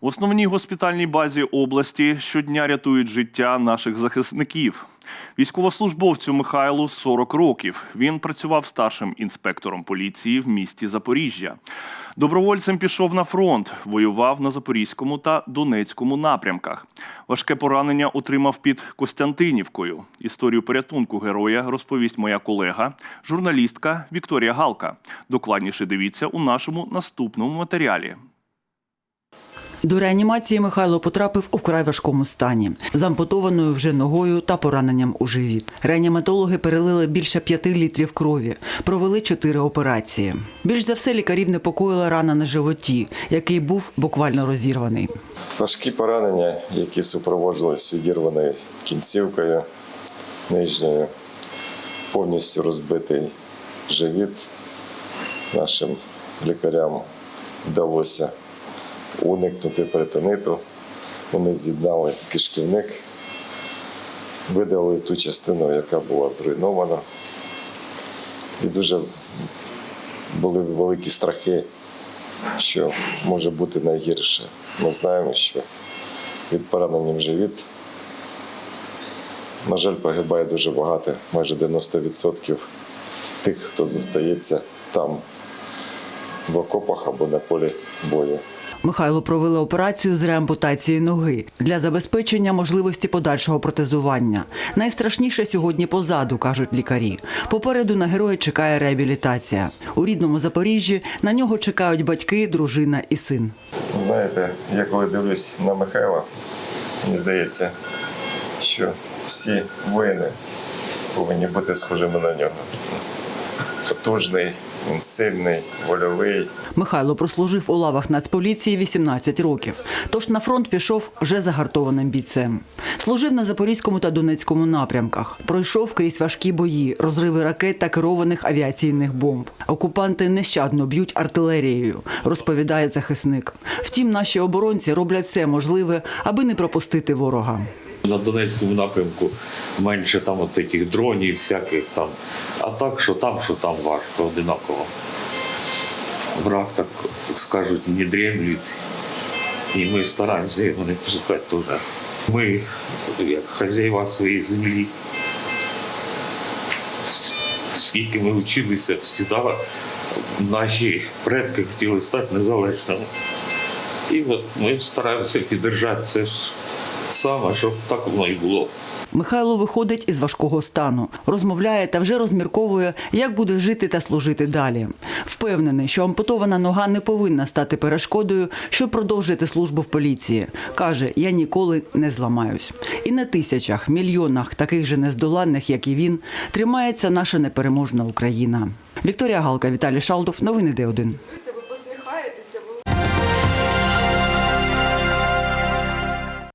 В основній госпітальній базі області щодня рятують життя наших захисників. Військовослужбовцю Михайлу 40 років. Він працював старшим інспектором поліції в місті Запоріжжя. Добровольцем пішов на фронт, воював на Запорізькому та Донецькому напрямках. Важке поранення отримав під Костянтинівкою. Історію порятунку героя розповість моя колега, журналістка Вікторія Галка. Докладніше дивіться у нашому наступному матеріалі. До реанімації Михайло потрапив у вкрай важкому стані з ампутованою вже ногою та пораненням у живіт. Реаніматологи перелили більше п'яти літрів крові, провели чотири операції. Більш за все лікарів непокоїла рана на животі, який був буквально розірваний. Важкі поранення, які супроводжувались відірваною кінцівкою нижньою, повністю розбитий живіт. Нашим лікарям вдалося уникнути перитониту. Вони з'єднали кишківник, видали ту частину, яка була зруйнована. І дуже були великі страхи, що може бути найгірше. Ми знаємо, що від поранення в живіт, на жаль, погибає дуже багато, майже 90% тих, хто зостається там, в окопах або на полі бою. Михайло провели операцію з реампутації ноги для забезпечення можливості подальшого протезування. Найстрашніше сьогодні позаду, кажуть лікарі. Попереду на героя чекає реабілітація. У рідному Запоріжжі на нього чекають батьки, дружина і син. Знаєте, я коли дивлюсь на Михайла, мені здається, що всі воїни повинні бути схожими на нього. Потужний, він сильний, вольовий. Михайло прослужив у лавах Нацполіції 18 років. Тож на фронт пішов вже загартованим бійцем. Служив на Запорізькому та Донецькому напрямках. Пройшов крізь важкі бої, розриви ракет та керованих авіаційних бомб. Окупанти нещадно б'ють артилерією, розповідає захисник. Втім, наші оборонці роблять все можливе, аби не пропустити ворога. На Донецькому напрямку менше там от таких дронів, всяких там. А так, що там, що там важко, одинаково. Враг, так скажуть, не дремлють. І ми стараємося його не пускати теж. Ми, як хазяїва своєї землі, скільки ми вчилися, всі наші предки хотіли стати незалежними. І от ми стараємося підтримати це саме, щоб так воно і було. Михайло виходить із важкого стану, розмовляє та вже розмірковує, як буде жити та служити далі. Впевнений, що ампутована нога не повинна стати перешкодою, щоб продовжити службу в поліції. Каже, я ніколи не зламаюсь. І на тисячах, мільйонах таких же нездоланних, як і він, тримається наша непереможна Україна. Вікторія Галка, Віталій Шалдов. Новини Д1.